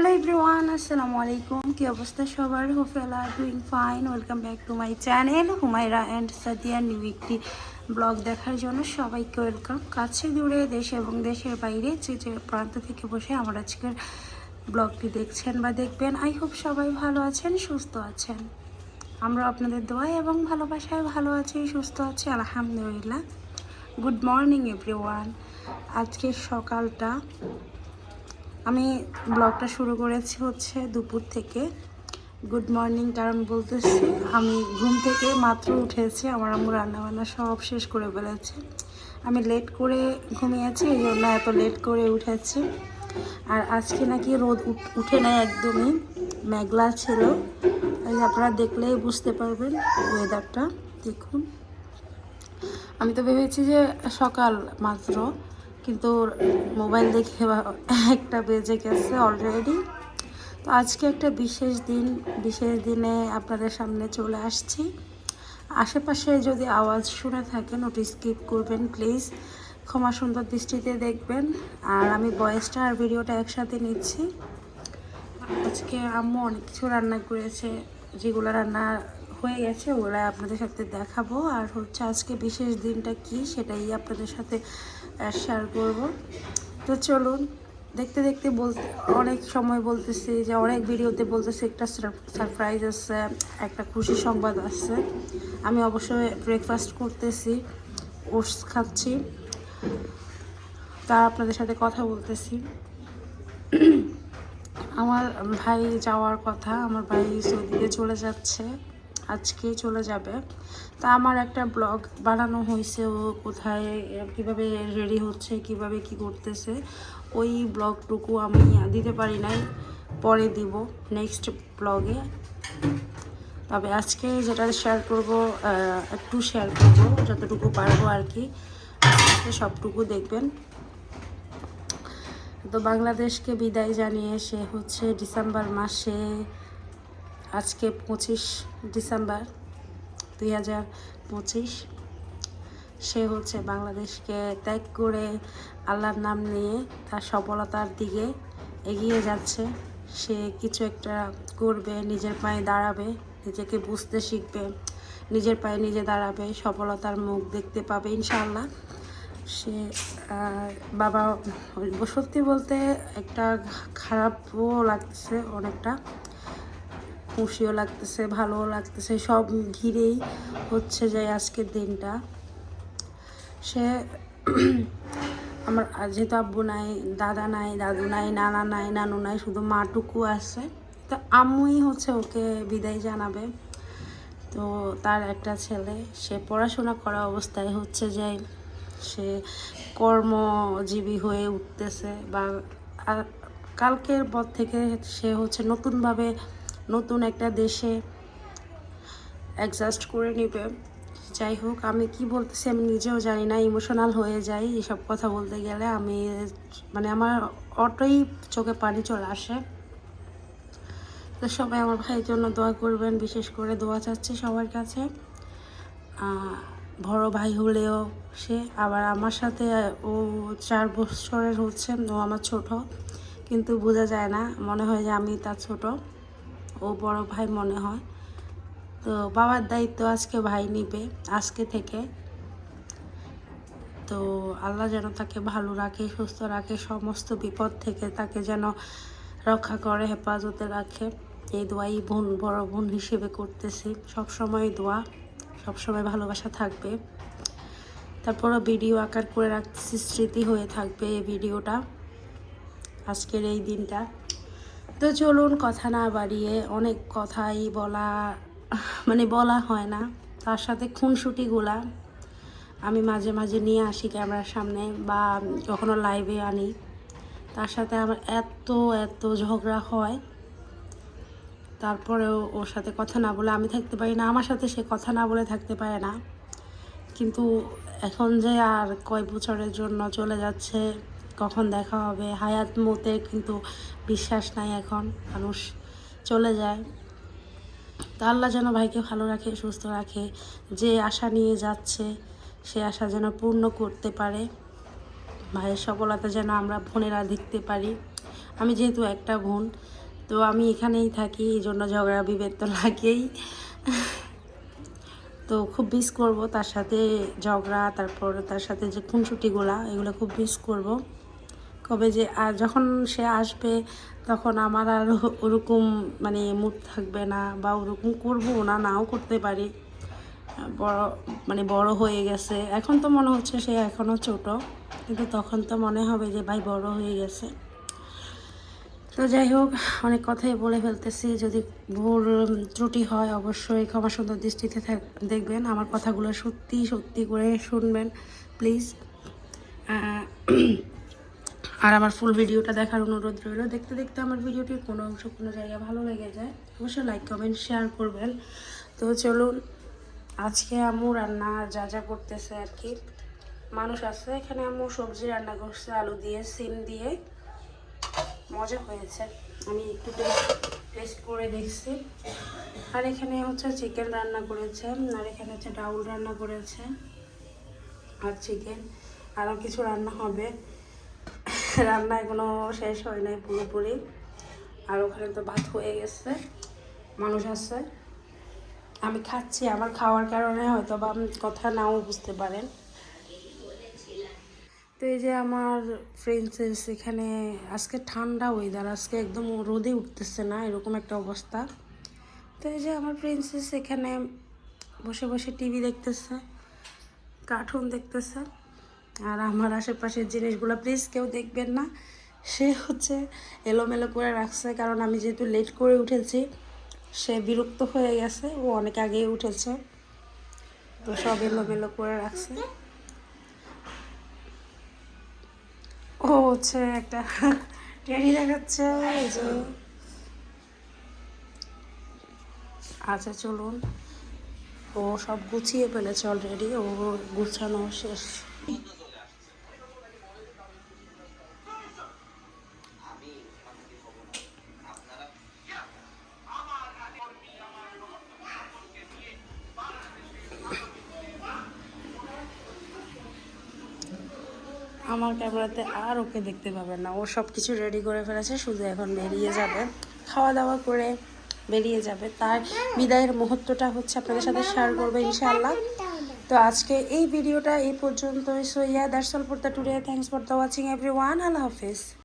Hello everyone, আসসালামু আলাইকুম। কি অবস্থা সবার? হোফেলা doing fine welcome back to my channel Humaira and Sadia new একটি ব্লগ দেখার জন্য সবাইকে ওয়েলকাম কাছে দূরে দেশে এবং দেশের বাইরে যে যে প্রান্ত থেকে বসে আমার আজকের ব্লগটি দেখছেন বা দেখবেন আই হোপ সবাই ভালো আছেন, সুস্থ আছেন। আমরা আপনাদের দোয়ায় এবং ভালোবাসায় ভালো আছি, সুস্থ আছি, আলহামদুলিল্লাহ। গুড মর্নিং এভরিওয়ান আজকের সকালটা আমি ব্লগটা শুরু করেছি হচ্ছে দুপুর থেকে। গুড মর্নিং কারণ বলতেছি, আমি ঘুম থেকে মাত্র উঠেছি, আমার আম্মু রান্নাবান্না সব শেষ করে ফেলেছে। আমি লেট করে ঘুমিয়েছি, এই জন্য এত লেট করে উঠেছি। আর আজকে নাকি রোদ উঠ- নেয় একদমই, মেঘলা ছিল। আপনারা দেখলেই বুঝতে পারবেন ওয়েদারটা দেখুন। আমি তো ভেবেছি যে সকাল মাত্র। কিন্তু মোবাইল দেখে একটা বেজে গেছে অলরেডি তো আজকে একটা বিশেষ দিন, বিশেষ দিনে আপনাদের সামনে চলে আসছি। আশেপাশে যদি আওয়াজ শুনে থাকেন, ওটি স্কিপ করবেন প্লিজ ক্ষমা সুন্দর দৃষ্টিতে দেখবেন। আর আমি বয়েসটা আর ভিডিওটা একসাথে নিচ্ছি। আজকে আম্মু অনেক কিছু রান্না করেছে, যেগুলো রান্না হয়ে গেছে, ওরা আপনাদের সাথে দেখাবো। আর হচ্ছে আজকে বিশেষ দিনটা কি সেটাই আপনাদের সাথে শেয়ার করব। তো চলুন, দেখতে দেখতে বলতে, অনেক সময় বলতেছি যে, অনেক ভিডিওতে বলতেছি, একটা সারপ্রাইজ আছে, একটা খুশি সংবাদ আছে। আমি অবশ্যই ব্রেকফাস্ট করতেছি, ওটস খাচ্ছি। তা আপনাদের সাথে কথা বলতেছি। আমার ভাই যাওয়ার কথা, আমার ভাই সৌদিতে চলে যাচ্ছে। আজকে চলে যাবে। তা আমার একটা ব্লগ বানানো হয়েছে ও কোথায় কীভাবে রেডি হচ্ছে, কীভাবে কি করতেছে, ওই ব্লগটুকু আমি দিতে পারি নাই, পরে দিব নেক্সট ব্লগে। তবে আজকে যেটা শেয়ার করব একটু শেয়ার করব, যতটুকু পারব আর কি সবটুকু দেখবেন। তো বাংলাদেশকে বিদায় জানিয়ে সে হচ্ছে ডিসেম্বর মাসে আজকে পঁচিশ ডিসেম্বর দুই হাজার পঁচিশ। সে হচ্ছে বাংলাদেশকে ত্যাগ করে আল্লাহর নাম নিয়ে তার সফলতার দিকে এগিয়ে যাচ্ছে। সে কিছু একটা করবে, নিজের পায়ে দাঁড়াবে, নিজেকে বুঝতে শিখবে, নিজের পায়ে নিজে দাঁড়াবে, সফলতার মুখ দেখতে পাবে ইনশাল্লাহ সে বাবা, সত্যি বলতে একটা খারাপও লাগছে অনেকটা। খুশিও লাগতেছে, ভালোও লাগতেছে। সব ঘিরেই হচ্ছে যে আজকের দিনটা। সে আমার যেহেতু আব্বু নাই, দাদা নাই, দাদু নাই, নানা নাই, নানু নাই, শুধু মাটুকু আছে। তো আম্মুই হচ্ছে ওকে বিদায় জানাবে। তো তার একটা ছেলে, সে পড়াশোনা করা অবস্থায় হচ্ছে যে সে কর্মজীবী হয়ে উঠতেছে বা কালকের পর থেকে সে হচ্ছে নতুনভাবে নতুন একটা দেশে অ্যাডজাস্ট করে নেবে। যাই হোক, আমি কি বলতেছি আমি নিজেও জানি না ইমোশনাল হয়ে যাই এসব কথা বলতে গেলে। আমি মানে আমার অটোই চোখে পানি চলে আসে। তো সবাই আমার ভাইয়ের জন্য দোয়া করবেন, বিশেষ করে দোয়া চাচ্ছি সবার কাছে। বড় ভাই হলেও সে, আবার আমার সাথে ও চার বছরের হচ্ছে, ও আমার ছোট, কিন্তু বোঝা যায় না, মনে হয় যে আমি তার ছোট। ও বড় ভাই মনে হয়। তো বাবার দায়িত্ব আজকে ভাই নিবে, আজকে থেকে। তো আল্লাহ যেন তাকে ভালো রাখে, সুস্থ রাখে, সমস্ত বিপদ থেকে তাকে যেন রক্ষা করে, হেফাজতে রাখে। এই দোয়াই বোন, বড় বোন হিসেবে করতেছি। সবসময় দোয়া, সবসময় ভালোবাসা থাকবে। তারপরও ভিডিও আকার করে রাখতেছি স্মৃতি হয়ে থাকবে এই ভিডিওটা। আজকের এই দিনটা। তো চলুন কথা না বাড়িয়ে অনেক কথাই বলা মানে বলা হয় না। তার সাথে খুনসুটিগুলা আমি মাঝে মাঝে নিয়ে আসি ক্যামেরার সামনে বা কখনো লাইভে আনি। তার সাথে আমার এত এত ঝগড়া হয়। তারপরেও ওর সাথে কথা না বলে আমি থাকতে পারি না, আমার সাথে সে কথা না বলে থাকতে পারে না। কিন্তু এখন যে আর কয় বছরের জন্য চলে যাচ্ছে কখন দেখা হবে? হায়াত মতে কিন্তু বিশ্বাস নাই এখন, মানুষ চলে যায়। তো আল্লাহ যেন ভাইকে ভালো রাখে, সুস্থ রাখে। যে আশা নিয়ে যাচ্ছে, সে আশা যেন পূর্ণ করতে পারে। ভাইয়ের সফলতা যেন আমরা বোনেরা দেখতে পারি। আমি যেহেতু একটা বোন, তো আমি এখানেই থাকি, এই জন্য ঝগড়া, বিভেদ তো লাগেই। তো খুব মিস করব তার সাথে ঝগড়া, তারপর তার সাথে যে খুনসুটিগুলা, এগুলো খুব মিস করব। কবে যে, আর যখন সে আসবে, তখন আমার আর ওরকম মানে মুড থাকবে না বা ওরকম করব না, নাও করতে পারি। বড় মানে বড় হয়ে গেছে। এখন তো মনে হচ্ছে সে এখনও ছোট, কিন্তু তখন তো মনে হবে যে, ভাই, বড় হয়ে গেছে। তো যাই হোক, অনেক কথাই বলে ফেলতেছি। যদি ভুল ত্রুটি হয়, অবশ্যই ক্ষমা সুন্দর দৃষ্টিতে দেখবেন আমার কথাগুলো সত্যি সত্যি করে শুনবেন প্লিজ আর আমার ফুল ভিডিওটা দেখার অনুরোধ রইল। দেখতে দেখতে আমার ভিডিওটির কোনো অংশ, কোনো জায়গা ভালো লেগে যায়, অবশ্যই লাইক কমেন্ট শেয়ার করবেন। তো চলুন, আজকে আম্মু রান্না যা যা করতেছে আর কি। মানুষ আছে, এখানে আম্মু সবজি রান্না করছে, আলু দিয়ে, সিম দিয়ে। মজা হয়েছে। আমি একটু টেস্ট করে দেখছি। আর এখানে হচ্ছে চিকেন রান্না করেছে, আর এখানে হচ্ছে ডাউল রান্না করেছে। আর চিকেন আরও কিছু রান্না হবে। রান্না এখনও শেষ হয় নাই পুরোপুরি। আর ওখানে তো ভাত হয়ে গেছে, মানুষ আছে। আমি খাচ্ছি, আমার খাওয়ার কারণে হয়তো বা কথা নাও বুঝতে পারেন। তো এই যে আমার ফ্রেন্ডসেস এখানে, আজকে ঠান্ডা ওয়েদার আজকে একদম রোদে উঠতেছে না, এরকম একটা অবস্থা। তো এই যে আমার প্রিন্সেস এখানে বসে বসে টিভি দেখতেছে কার্টুন দেখতেছে। আর আমার আশেপাশের জিনিসগুলো প্লিজ কেউ দেখবেন না। সে হচ্ছে এলোমেলো করে রাখছে, কারণ আমি যেহেতু লেট করে উঠেছি, সে বিরক্ত হয়ে গেছে, ও অনেক আগেই উঠেছে। তো সব এলোমেলো করে রাখছে। ও হচ্ছে একটা টেডি দেখাচ্ছে আচ্ছা চলুন। ও সব গুছিয়ে ফেলেছে অলরেডি ও গুছানো শেষ। আমার ক্যামেরাতে আর ওকে দেখতে পাবে না। ও সব কিছু রেডি করে ফেলেছে, শুধু এখন বেরিয়ে যাবে। খাওয়া দাওয়া করে বেরিয়ে যাবে। তার বিদায়ের মুহূর্তটা হচ্ছে আপনাদের সাথে শেয়ার করবে ইনশাআল্লাহ। তো আজকে এই ভিডিওটা এই পর্যন্তই। So yeah that's all for the today thanks for the watching everyone Allah Hafiz.